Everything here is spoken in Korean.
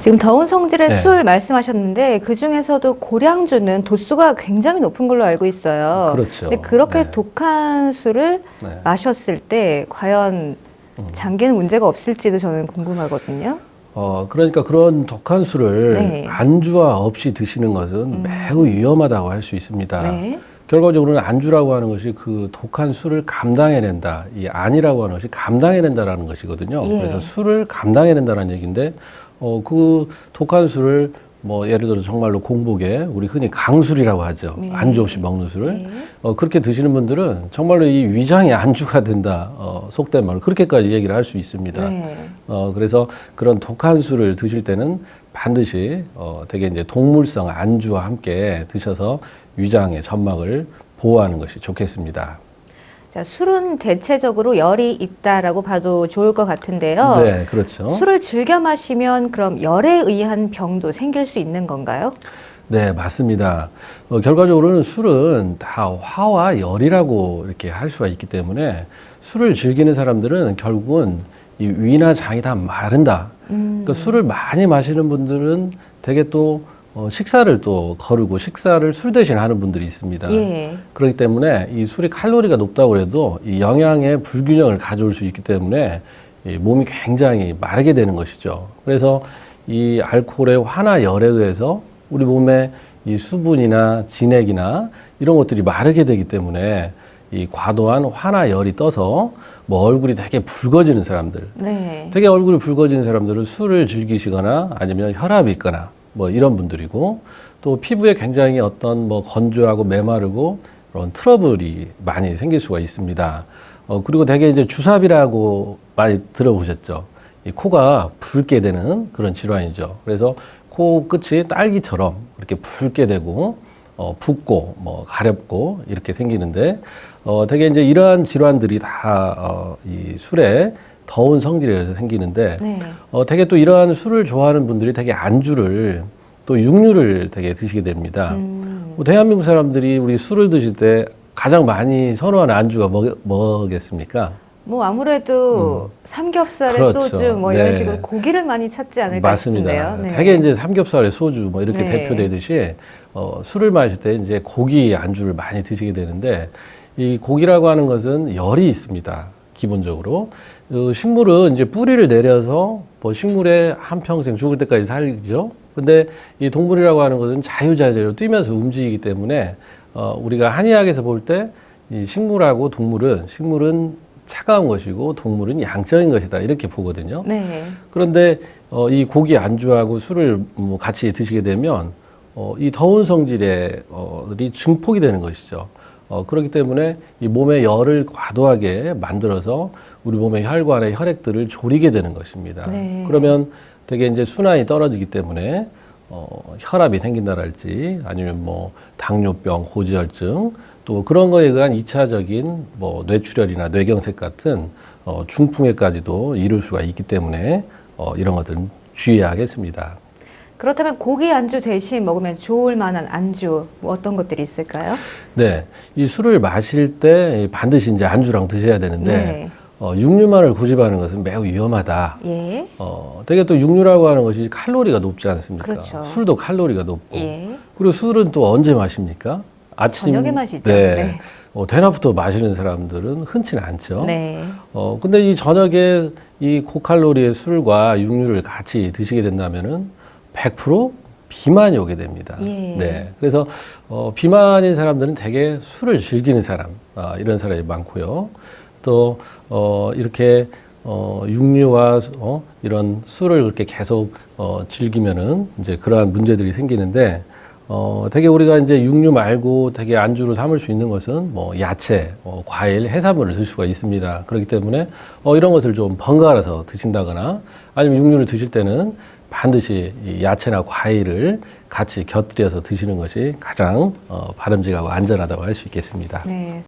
지금 더운 성질의 네. 술 말씀하셨는데 그 중에서도 고량주는 도수가 굉장히 높은 걸로 알고 있어요. 그렇죠. 근데 그렇게 네. 독한 술을 네. 마셨을 때 과연 음. 장기는 문제가 없을지도 저는 궁금하거든요. 어, 그러니까 그런 독한 술을 네. 안주와 없이 드시는 것은 매우 위험하다고 할 수 있습니다. 네. 결과적으로는 안주라고 하는 것이 그 독한 술을 감당해낸다. 이 안이라고 하는 것이 감당해낸다라는 것이거든요. 예. 그래서 술을 감당해낸다는 얘기인데, 어, 그 독한 술을 뭐 예를 들어 정말로 공복에 우리 흔히 강술이라고 하죠. 네. 안주 없이 먹는 술을. 네. 어, 그렇게 드시는 분들은 정말로 이 위장이 안주가 된다. 어, 속된 말로 그렇게까지 얘기를 할 수 있습니다. 네. 어, 그래서 그런 독한 술을 드실 때는 반드시 어, 되게 이제 동물성 안주와 함께 드셔서 위장의 점막을 보호하는 것이 좋겠습니다. 자, 술은 대체적으로 열이 있다라고 봐도 좋을 것 같은데요. 네, 그렇죠. 술을 즐겨 마시면 그럼 열에 의한 병도 생길 수 있는 건가요? 네, 맞습니다. 어, 결과적으로는 술은 다 화와 열이라고 이렇게 할 수가 있기 때문에 술을 즐기는 사람들은 결국은 이 위나 장이 다 마른다. 음. 그러니까 술을 많이 마시는 분들은 되게 또 어, 식사를 또 거르고 식사를 술 대신 하는 분들이 있습니다. 예. 그렇기 때문에 이 술이 칼로리가 높다고 해도 이 영양의 불균형을 가져올 수 있기 때문에 이 몸이 굉장히 마르게 되는 것이죠. 그래서 이 알코올의 화나 열에 의해서 우리 몸에 이 수분이나 진액이나 이런 것들이 마르게 되기 때문에 이 과도한 화나 열이 떠서 뭐 얼굴이 되게 붉어지는 사람들, 네. 되게 얼굴이 붉어지는 사람들은 술을 즐기시거나 아니면 혈압이 있거나 뭐 이런 분들이고 또 피부에 굉장히 어떤 뭐 건조하고 메마르고 그런 트러블이 많이 생길 수가 있습니다. 어, 그리고 되게 이제 주사비라고 많이 들어보셨죠. 이 코가 붉게 되는 그런 질환이죠. 그래서 코 끝이 딸기처럼 이렇게 붉게 되고 어, 붓고 뭐 가렵고 이렇게 생기는데 어, 되게 이제 이러한 질환들이 다 어, 이 술에 더운 의해서 생기는데 네. 어, 되게 또 이러한 술을 좋아하는 분들이 되게 안주를 또 육류를 되게 드시게 됩니다. 음. 뭐 대한민국 사람들이 우리 술을 드실 때 가장 많이 선호하는 안주가 뭐, 뭐겠습니까? 뭐 아무래도 삼겹살에 음. 그렇죠. 소주 뭐 이런 네. 식으로 고기를 많이 찾지 않을까 맞습니다. 싶은데요. 네. 되게 이제 삼겹살에 소주 뭐 이렇게 네. 대표되듯이 어, 술을 마실 때 이제 고기 안주를 많이 드시게 되는데 이 고기라고 하는 것은 열이 있습니다. 기본적으로 어, 식물은 이제 뿌리를 내려서 뭐 식물에 한 평생 죽을 때까지 살죠. 근데 이 동물이라고 하는 것은 자유자재로 뛰면서 움직이기 때문에 어, 우리가 한의학에서 볼 때 이 식물하고 동물은 식물은 차가운 것이고 동물은 양적인 것이다 이렇게 보거든요. 네. 그런데 어, 이 고기 안주하고 술을 뭐 같이 드시게 되면 어, 이 더운 성질의 어, 이 증폭이 되는 것이죠. 어, 그렇기 때문에 이 몸의 열을 과도하게 만들어서 우리 몸의 혈관의 혈액들을 졸이게 되는 것입니다. 네. 그러면 되게 이제 순환이 떨어지기 때문에 어, 혈압이 생긴다랄지 아니면 뭐 당뇨병, 고지혈증 또 그런 거에 의한 이차적인 뭐 뇌출혈이나 뇌경색 같은 어, 중풍에까지도 이룰 수가 있기 때문에 어, 이런 것들은 주의해야겠습니다. 그렇다면 고기 안주 대신 먹으면 좋을 만한 안주 뭐 어떤 것들이 있을까요? 네, 이 술을 마실 때 반드시 이제 안주랑 드셔야 되는데 네. 어, 육류만을 고집하는 것은 매우 위험하다. 예. 어, 되게 또 육류라고 하는 것이 칼로리가 높지 않습니까? 그렇죠. 술도 칼로리가 높고. 예. 그리고 술은 또 언제 마십니까? 아침. 저녁에 마시죠. 네. 네. 어, 대낮부터 마시는 사람들은 흔치는 않죠. 네. 어, 근데 이 저녁에 이 고칼로리의 술과 육류를 같이 드시게 된다면은 100% 비만이 오게 됩니다. 예. 네. 그래서 어, 비만인 사람들은 대개 술을 즐기는 사람, 아, 이런 사람이 많고요. 또 어, 이렇게 어, 육류와 어, 이런 술을 그렇게 계속 어, 즐기면은 이제 그러한 문제들이 생기는데 어, 되게 우리가 이제 육류 말고 되게 안주로 삼을 수 있는 것은 뭐 야채, 어, 과일, 해산물을 들 수가 있습니다. 그렇기 때문에 어, 이런 것을 좀 번갈아서 드신다거나 아니면 육류를 드실 때는 반드시 이 야채나 과일을 같이 곁들여서 드시는 것이 가장 어, 바람직하고 안전하다고 할 수 있겠습니다. 네.